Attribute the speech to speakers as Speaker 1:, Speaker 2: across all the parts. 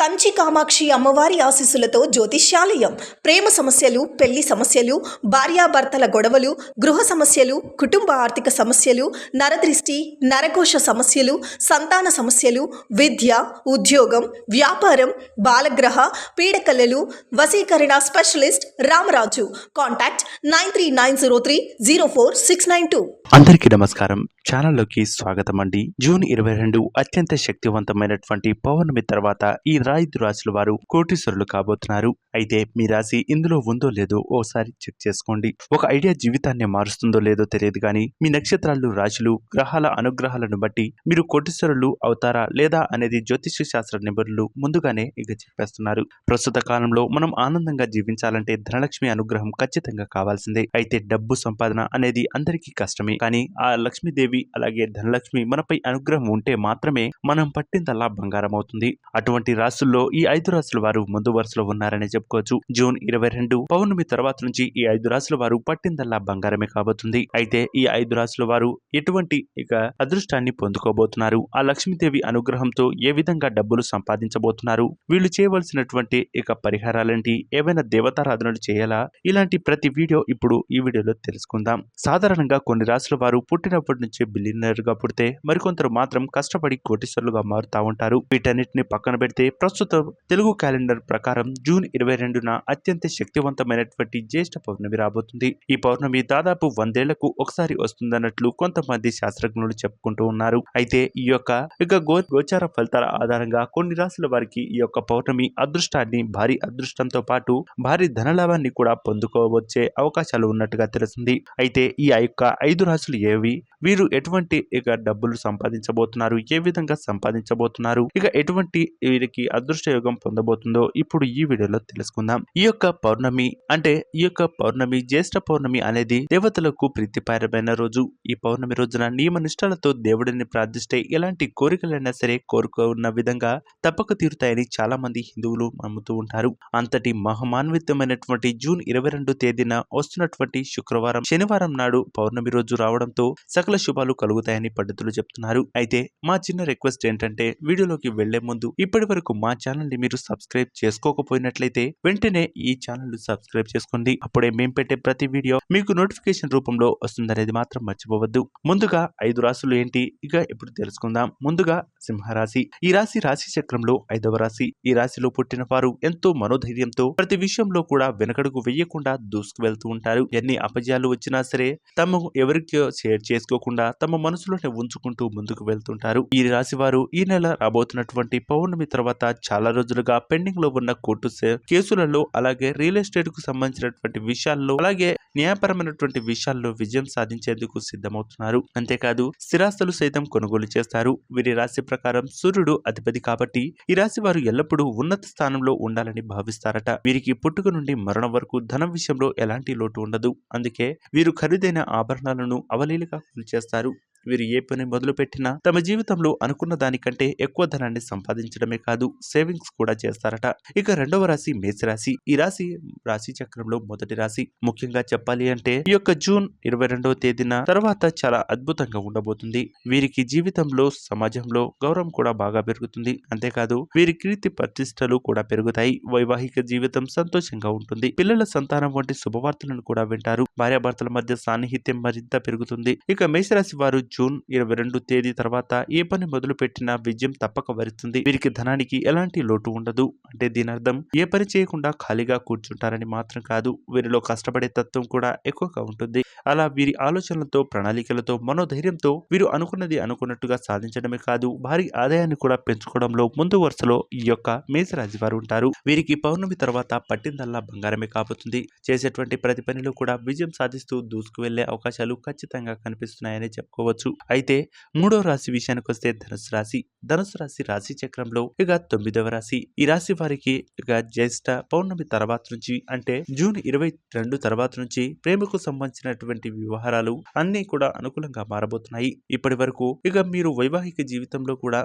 Speaker 1: కంచి కామాక్షి అమ్మవారి ఆశీస్సులతో జ్యోతిష్యాలయం. ప్రేమ సమస్యలు పెళ్ళి సమస్యలు భార్యాభర్తల గొడవలు గృహ సమస్యలు కుటుంబ ఆర్థిక సమస్యలు నరదృష్టి నరకోశ సమస్యలు సంతాన సమస్యలు విద్య ఉద్యోగం వ్యాపారం బాలగ్రహ పీడకలలు వసీకరణ specialist Ramaraju. Contact nine three nine zero three zero four six nine two.
Speaker 2: అందరికీ నమస్కారం. ఛానల్లోకి స్వాగతం అండి జూన్ ఇరవై రెండు అత్యంత శక్తివంతమైనటువంటి పౌర్ణమి తర్వాత ఈ రాయిదు రాశుల వారు కోటీశ్వరులు కాబోతున్నారు. అయితే మీ రాశి ఇందులో ఉందో లేదో ఓసారి చెక్ చేసుకోండి. ఒక ఐడియా జీవితాన్ని మారుస్తుందో లేదో తెలియదు కానీ మీ నక్షత్రాలు రాశులు గ్రహాల అనుగ్రహాలను బట్టి మీరు కోటీశ్వరులు అవుతారా లేదా అనేది జ్యోతిష్య శాస్త్ర నిపుణులు ముందుగానే ఇక చెప్పేస్తున్నారు. ప్రస్తుత కాలంలో మనం ఆనందంగా జీవించాలంటే ధనలక్ష్మి అనుగ్రహం ఖచ్చితంగా కావాల్సిందే. అయితే డబ్బు సంపాదన అనేది అందరికీ కష్టమే కానీ ఆ లక్ష్మీదేవి అలాగే ధనలక్ష్మి మనపై అనుగ్రహం ఉంటే మాత్రమే మనం పట్టిందల్లా బంగారం అవుతుంది. అటువంటి రాసుల్లో ఈ ఐదు రాసుల వారు ముందు వరుసలో ఉన్నారని చెప్పుకోవచ్చు. జూన్ ఇరవై రెండు పౌర్ణమి తర్వాత నుంచి ఈ ఐదు రాసుల వారు పట్టిందల్లా బంగారమే కాబోతుంది. అయితే ఈ ఐదు రాసుల వారు ఎటువంటి ఇక అదృష్టాన్ని పొందుకోబోతున్నారు? ఆ లక్ష్మీదేవి అనుగ్రహంతో ఏ విధంగా డబ్బులు సంపాదించబోతున్నారు? వీళ్ళు చేయవలసినటువంటి ఇక పరిహారాలేంటి? ఏవైనా దేవతారాధనలు చేయాలా? ఇలాంటి ప్రతి వీడియో ఇప్పుడు ఈ వీడియోలో తెలుసుకుందాం. సాధారణంగా కొన్ని రాసుల వారు పుట్టినప్పటి నుంచే బిలినర్గా పుడితే మరికొందరు మాత్రం కష్టపడి కోటీశ్వరులుగా మారుతా ఉంటారు. వీటన్నిటిని పక్కన పెడితే ప్రస్తుతం తెలుగు క్యాలెండర్ ప్రకారం జూన్ ఇరవై రెండున అత్యంత శక్తివంతమైనటువంటి జ్యేష్ఠ పౌర్ణమి రాబోతుంది. ఈ పౌర్ణమి దాదాపు వందేళ్ళకు ఒకసారి వస్తుందన్నట్లు కొంతమంది శాస్త్రజ్ఞులు చెప్పుకుంటూ ఉన్నారు. అయితే ఈ యొక్క ఇక గో గోచార ఫలితాల ఆధారంగా కొన్ని రాశుల వారికి ఈ యొక్క పౌర్ణమి అదృష్టాన్ని భారీ అదృష్టంతో పాటు భారీ ధనలాభాన్ని కూడా పొందుకోవచ్చే అవకాశాలు ఉన్నట్టుగా తెలిసింది అయితే ఈ యొక్క ఐదు రాశులు ఏవి? వీరు ఎటువంటి ఇక డబ్బులు సంపాదించబోతున్నారు? ఏ విధంగా సంపాదించబోతున్నారు? ఇక ఎటువంటి వీరికి అదృష్ట యోగం పొందబోతుందో ఇప్పుడు ఈ వీడియోలో తెలుసుకుందాం. ఈ యొక్క పౌర్ణమి అంటే ఈ యొక్క పౌర్ణమి జ్యేష్ఠ పౌర్ణమి అనేది దేవతలకు ప్రీతిపారమైన రోజు. ఈ పౌర్ణమి రోజున నియమ నిష్టలతో దేవుడిని ప్రార్థిస్తే ఎలాంటి కోరికలైనా సరే కోరుకున్న విధంగా తప్పక తీరుతాయని చాలా మంది హిందువులు నమ్ముతూ ఉంటారు. అంతటి మహమాన్వితమైనటువంటి జూన్ ఇరవై రెండు తేదీన వస్తున్నటువంటి శుక్రవారం శనివారం నాడు పౌర్ణమి రోజు రావడంతో సకల శుభాలు కలుగుతాయని పండితులు చెప్తున్నారు. అయితే మా చిన్న రిక్వెస్ట్ ఏంటంటే వీడియోలోకి వెళ్ళే ముందు ఇప్పటి వరకు మా ఛానల్ని మీరు సబ్స్క్రైబ్ చేసుకోకపోయినట్లయితే వెంటనే ఈ ఛానల్ సబ్స్క్రైబ్ చేసుకోండి. అప్పుడే మేము పెట్టే ప్రతి వీడియో మీకు నోటిఫికేషన్ రూపంలో వస్తుందనేది మాత్రం మర్చిపోవద్దు. ముందుగా ఐదు రాశులు ఏంటి? ఇక ఇప్పుడు తెలుసుకుందాం. ముందుగా సింహరాశి. ఈ రాశి రాశి చక్రంలో ఐదవ రాశి. ఈ రాశిలో పుట్టిన వారు ఎంతో మనోధైర్యంతో ప్రతి విషయంలో కూడా వెనకడుగు వెయ్యకుండా దూసుకు వెళ్తూ ఉంటారు. ఎన్ని అపజయాలు వచ్చినా సరే తమ ఎవరికో షేర్ చేసుకోకుండా తమ మనసులోనే ఉంచుకుంటూ ముందుకు వెళ్తుంటారు. ఈ రాశి వారు ఈ నెల రాబోతున్నటువంటి పౌర్ణమి తర్వాత చాలా రోజులుగా పెండింగ్లో ఉన్న కోర్టు కేసులలో అలాగే రియల్ ఎస్టేట్కు సంబంధించినటువంటి విషయాల్లో అలాగే న్యాయపరమైనటువంటి విషయాల్లో విజయం సాధించేందుకు సిద్ధమవుతున్నారు. అంతేకాదు స్థిరాస్తులు సైతం కొనుగోలు చేస్తారు. వీరి రాశి ప్రకారం సూర్యుడు అధిపతి కాబట్టి ఈ రాశి వారు ఎల్లప్పుడూ ఉన్నత స్థానంలో ఉండాలని భావిస్తారట. వీరికి పుట్టుక నుండి మరణం వరకు ధనం విషయంలో ఎలాంటి లోటు ఉండదు. అందుకే వీరు ఖరీదైన ఆభరణాలను అవలీలగా చేస్తారు. వీరు ఏ పని మొదలుపెట్టినా తమ జీవితంలో అనుకున్న దానికంటే ఎక్కువ ధనాన్ని సంపాదించడమే కాదు సేవింగ్స్ కూడా చేస్తారట. ఇక రెండవ రాశి మేషరాశి. ఈ రాశి రాశి చక్రంలో మొదటి రాశి. ముఖ్యంగా చెప్పాలి అంటే ఈ యొక్క జూన్ ఇరవై రెండవ తేదీన తర్వాత చాలా అద్భుతంగా ఉండబోతుంది. వీరికి జీవితంలో సమాజంలో గౌరవం కూడా బాగా పెరుగుతుంది. అంతేకాదు వీరి కీర్తి ప్రతిష్టలు కూడా పెరుగుతాయి. వైవాహిక జీవితం సంతోషంగా ఉంటుంది. పిల్లల సంతానం వంటి శుభవార్తలను కూడా వింటారు. భార్యాభర్తల మధ్య సాన్నిహిత్యం మరింత పెరుగుతుంది. ఇక మేషరాశి వారు జూన్ ఇరవై రెండు తేదీ తర్వాత ఏ పని మొదలు పెట్టినా విజయం తప్పక వరిస్తుంది. వీరికి ధనానికి ఎలాంటి లోటు ఉండదు. అంటే దీని అర్థం ఏ పని చేయకుండా ఖాళీగా కూర్చుంటారని మాత్రం కాదు. వీరిలో కష్టపడే తత్వం కూడా ఎక్కువగా ఉంటుంది. అలా వీరి ఆలోచనలతో ప్రణాళికలతో మనోధైర్యంతో వీరు అనుకున్నది అనుకున్నట్టుగా సాధించడమే కాదు భారీ ఆదాయాన్ని కూడా పెంచుకోవడంలో ముందు వరుసలో ఈ యొక్క మేషరాశి వారు ఉంటారు. వీరికి పౌర్ణమి తర్వాత పట్టిందల్లా బంగారమే కాబోతుంది. చేసేటువంటి ప్రతి పనిలో కూడా విజయం సాధిస్తూ దూసుకు వెళ్ళే అవకాశాలు ఖచ్చితంగా కనిపిస్తున్నాయని చెప్పుకోవచ్చు. అయితే మూడో రాశి విషయానికి వస్తే ధనుసు రాశి. ధనుసు రాశి రాశి చక్రంలో ఇక తొమ్మిదవ రాశి. ఈ రాశి వారికి ఇక జ్యేష్ఠ పౌర్ణమి తర్వాత నుంచి అంటే జూన్ ఇరవై రెండు తర్వాత నుంచి ప్రేమకు సంబంధించినటువంటి వ్యవహారాలు అన్ని కూడా అనుకూలంగా మారబోతున్నాయి. ఇప్పటి వరకు ఇక మీరు వైవాహిక జీవితంలో కూడా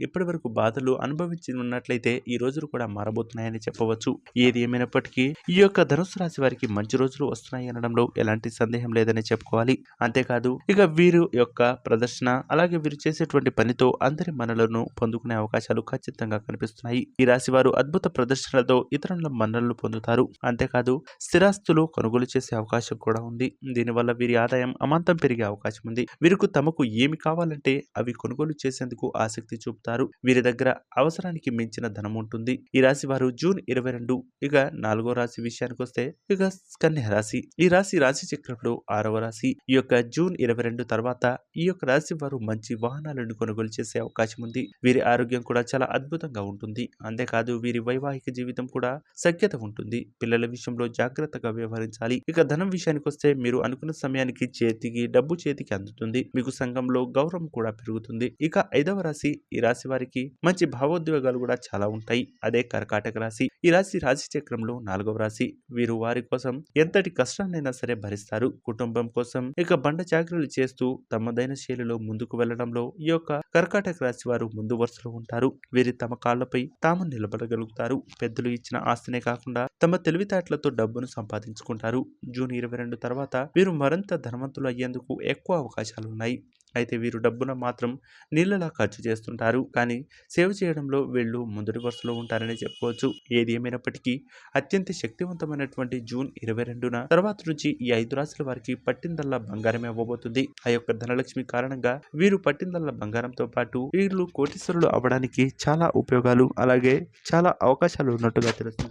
Speaker 2: ఇప్పటి వరకు బాధలు అనుభవించి ఉన్నట్లయితే ఈ రోజులు కూడా మారబోతున్నాయని చెప్పవచ్చు. ఏది ఏమైనప్పటికీ ఈ యొక్క ధనుసు రాశి వారికి మంచి రోజులు వస్తున్నాయి అనడంలో ఎలాంటి సందేహం లేదని చెప్పుకోవాలి. అంతేకాదు ఇక వీరు యొక్క ప్రదర్శన అలాగే వీరు చేసేటువంటి పనితో అందరి మనలను పొందుకునే అవకాశాలు ఖచ్చితంగా కనిపిస్తున్నాయి. ఈ రాశి వారు అద్భుత ప్రదర్శనలతో ఇతరుల మన్నలను పొందుతారు. అంతేకాదు స్థిరాస్తులు కొనుగోలు చేసే అవకాశం కూడా ఉంది. దీనివల్ల వీరి ఆదాయం అమాంతం పెరిగే అవకాశం ఉంది. వీరికి తమకు ఏమి కావాలంటే అవి కొనుగోలు చేసేందుకు ఆసక్తి చూపుతారు. వీరి దగ్గర అవసరానికి మించిన ధనం ఉంటుంది. ఈ రాశి వారు జూన్ ఇరవై రెండు ఇక నాలుగో రాశి విషయానికి వస్తే ఇక కన్యా రాశి. ఈ రాశి రాశి చక్రంలో ఆరవ రాశి. ఈ యొక్క జూన్ ఇరవై రెండు తర్వాత ఈ యొక్క రాశి వారు మంచి వాహనాలను కొనుగోలు చేసే అవకాశం ఉంది. వీరి ఆరోగ్యం కూడా చాలా అద్భుతంగా ఉంటుంది. అంతేకాదు వీరి వైవాహిక జీవితం కూడా సఖ్యత ఉంటుంది. పిల్లల విషయంలో జాగ్రత్తగా వ్యవహరించాలి. ఇక ధనం విషయానికి వస్తే మీరు అనుకున్న సమయానికి చేతికి డబ్బు చేతికి అందుతుంది. మీకు సంఘంలో గౌరవం కూడా పెరుగుతుంది. ఇక ఐదవ రాశి ఈ రాశి వారికి మంచి భావోద్వేగాలు కూడా చాలా ఉంటాయి. అదే కర్కాటక రాశి. ఈ రాశి రాశి చక్రంలో నాలుగవ రాశి. వీరు వారి కోసం ఎంతటి కష్టాన్నైనా సరే భరిస్తారు. కుటుంబం కోసం ఇక బండ చాకరీలు చేస్తూ తమదైన శైలిలో ముందుకు వెళ్ళడంలో ఈ యొక్క కర్కాటక రాశి వారు ముందు వరుసలో ఉంటారు. వీరి తమ కాళ్ళపై తాము నిలబడగలుగుతారు. పెద్దలు ఇచ్చిన ఆస్తినే కాకుండా తమ తెలివితేటలతో డబ్బును సంపాదించుకుంటారు. జూన్ ఇరవై రెండు తర్వాత వీరు మరింత ధనవంతులు అయ్యేందుకు ఎక్కువ అవకాశాలు ఉన్నాయి అయితే వీరు డబ్బున మాత్రం నీళ్ళలా ఖర్చు చేస్తుంటారు. కానీ సేవ చేయడంలో వీళ్ళు ముందటి వరుసలో ఉంటారని చెప్పుకోవచ్చు. ఏది ఏమైనప్పటికీ అత్యంత శక్తివంతమైనటువంటి జూన్ ఇరవై రెండున తర్వాత నుంచి ఈ ఐదు రాశుల వారికి పట్టిందల్లా బంగారమే అవ్వబోతుంది. ఆ యొక్క ధనలక్ష్మి కారణంగా వీరు పట్టిందల్లా బంగారంతో పాటు వీళ్ళు కోటీశ్వరులు అవ్వడానికి చాలా ఉపయోగాలు అలాగే చాలా అవకాశాలు ఉన్నట్టుగా తెలుస్తుంది.